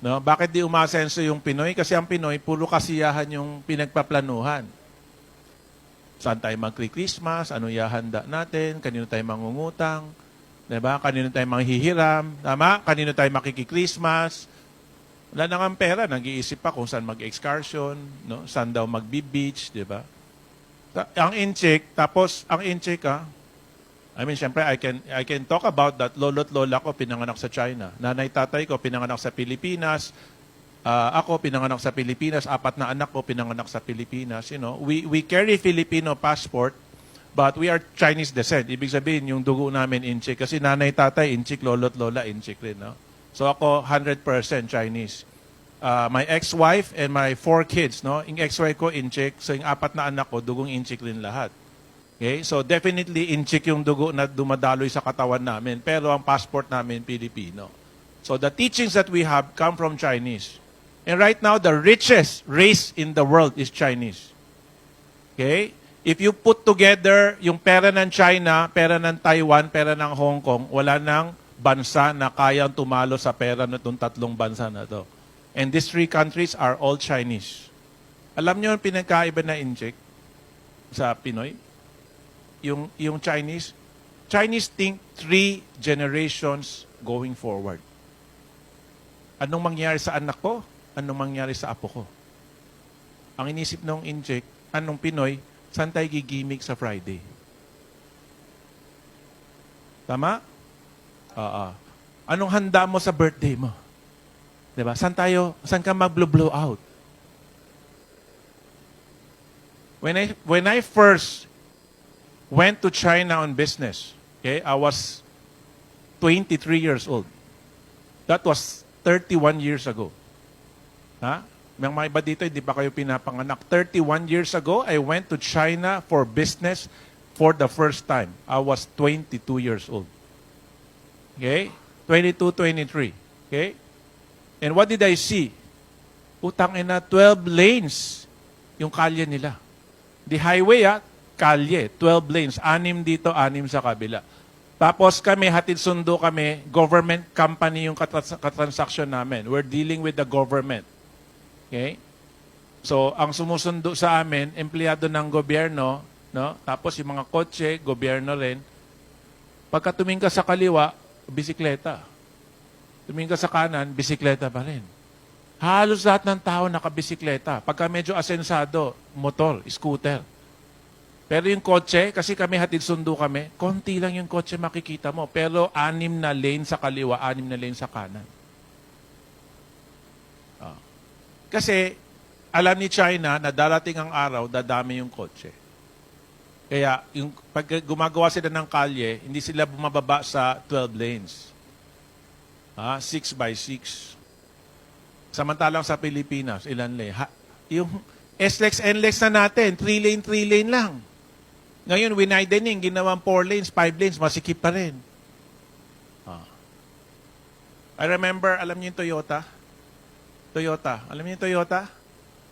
No? Bakit di umasenso yung Pinoy? Kasi ang Pinoy, puro kasiyahan yung pinagpaplanuhan. Saan tayo magkri-Christmas? Ano ihahanda natin? Kanino tayo mangungutang? Diba? Kanino tayo manghihiram? Tama? Kanino tayo makiki-Christmas? Wala na nga pera. Nag-iisip pa kung saan mag-excursion, no? saan daw magbi-beach, di ba? Ang in-check, tapos ang in-check, ah, I mean, syempre, I can, I can talk about that. Lolo't lola ko, pinanganak sa China. Nanay tatay ko, pinanganak sa Pilipinas. Ah, ako, pinanganak sa Pilipinas. Apat na anak ko, pinanganak sa Pilipinas. You know, we, we carry Filipino passport, but we are Chinese descent. Ibig sabihin, yung dugo namin inchik. Kasi nanay tatay, inchik, lolo't lola, inchik rin. No? So ako, 100% Chinese. Ah, my ex-wife and my four kids, no? Yung ex-wife ko, inchik. So yung apat na anak ko, dugong inchik rin lahat. Okay? So definitely inchik yung dugo na dumadaloy sa katawan namin. Pero ang passport namin, Pilipino. So the teachings that we have come from Chinese. And right now, the richest race in the world is Chinese. Okay? If you put together yung pera ng China, pera ng Taiwan, pera ng Hong Kong, wala nang bansa na kayang tumalo sa pera na itong tatlong bansa na to. And these three countries are all Chinese. Alam niyo yung pinagkaiba na inject sa Pinoy? Yung, yung Chinese? Chinese think three generations going forward. Anong mangyari sa anak ko? Anong mangyari sa apo ko? Ang inisip nung inject, anong Pinoy, saan tayo gigimik sa Friday? Tama? Oo. Anong handa mo sa birthday mo? 'Di ba? Saan tayo, saan ka mag-blow out? When I when I first went to China on business, okay, I was 23 years old. That was 31 years ago. Ha? May mga iba dito, hindi pa kayo pinapanganak. 31 years ago, I went to China for business for the first time. I was 22 years old. Okay? 22, 23. Okay? And what did I see? Utang ina, 12 lanes yung kalye nila. The highway, ah, kalye, 12 lanes. Anim dito, anim sa kabila. Tapos kami, hatid sundo kami, government company yung katrans- katransaksyon namin. We're dealing with the government. Okay? So, ang sumusundo sa amin, empleyado ng gobyerno, no? Tapos yung mga kotse, gobyerno rin. Pagka tumingin ka sa kaliwa, bisikleta. Tumingin ka sa kanan, bisikleta pa rin. Halos lahat ng tao nakabisikleta. Pagka medyo asensado, motor, scooter. Pero yung kotse, kasi kami hatid sundo kami, konti lang yung kotse makikita mo. Pero anim na lane sa kaliwa, anim na lane sa kanan. Ah. Kasi alam ni China na darating ang araw, dadami yung kotse. Kaya yung, pag gumagawa sila ng kalye, hindi sila bumababa sa 12 lanes. Ah, 6 by 6. Samantalang sa Pilipinas, ilan lane? Ha, yung SLEX, NLEX na natin, 3 lane, 3 lane lang. Ngayon, widening, ginawang 4 lanes, 5 lanes, masikip pa rin. Ah. I remember, alam niyo yung Toyota? Toyota. Alam niyo yung Toyota?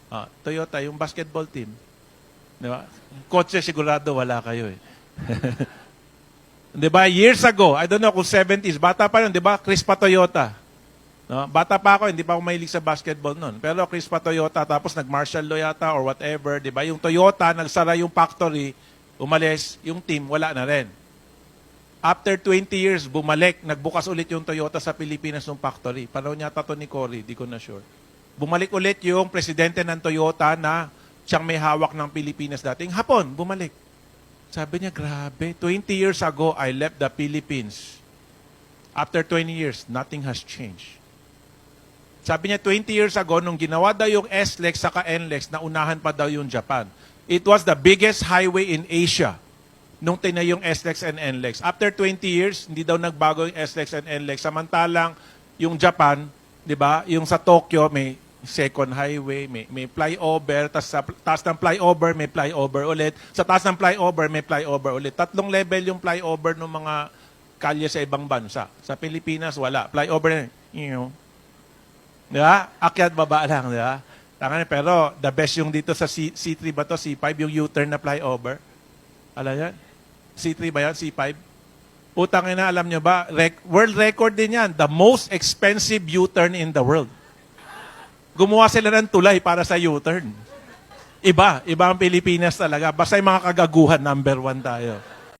Ah, Toyota, yung basketball team. Di ba? Kotse, sigurado wala kayo eh. di ba? Years ago, I don't know kung 70s, bata pa yun, di ba? Crispa Toyota. No? Bata pa ako, hindi pa ako mahilig sa basketball noon. Pero Crispa Toyota, tapos nag-martial law yata or whatever, di ba? Yung Toyota, nagsara yung factory, umalis, yung team, wala na rin. After 20 years, bumalik, nagbukas ulit yung Toyota sa Pilipinas ng factory. Panahon yata to ni Cory, di ko na sure. Bumalik ulit yung presidente ng Toyota na siyang may hawak ng Pilipinas dating hapon, bumalik. Sabi niya, grabe, 20 years ago, I left the Philippines. After 20 years, nothing has changed. Sabi niya, 20 years ago, nung ginawa daw yung SLEX saka NLEX, naunahan pa daw yung Japan. It was the biggest highway in Asia nung tina yung SLEX and NLEX. After 20 years, hindi daw nagbago yung SLEX and NLEX. Samantalang, yung Japan, di ba, yung sa Tokyo, may second highway, may, may flyover, tas sa taas ng flyover, may flyover ulit. Sa taas ng flyover, may flyover ulit. Tatlong level yung flyover ng mga kalye sa ibang bansa. Sa Pilipinas, wala. Flyover, you know, Di ba? Akyat baba lang, di ba? Tangan, pero the best yung dito sa C, C3 ba to? C5, yung U-turn na flyover. Alam yan? C3 ba yan? C5? Putang ina, alam nyo ba? Rec- world record din yan. The most expensive U-turn in the world. gumawa sila ng tulay para sa U-turn. Iba, iba ang Pilipinas talaga. Basta yung mga kagaguhan, number one tayo.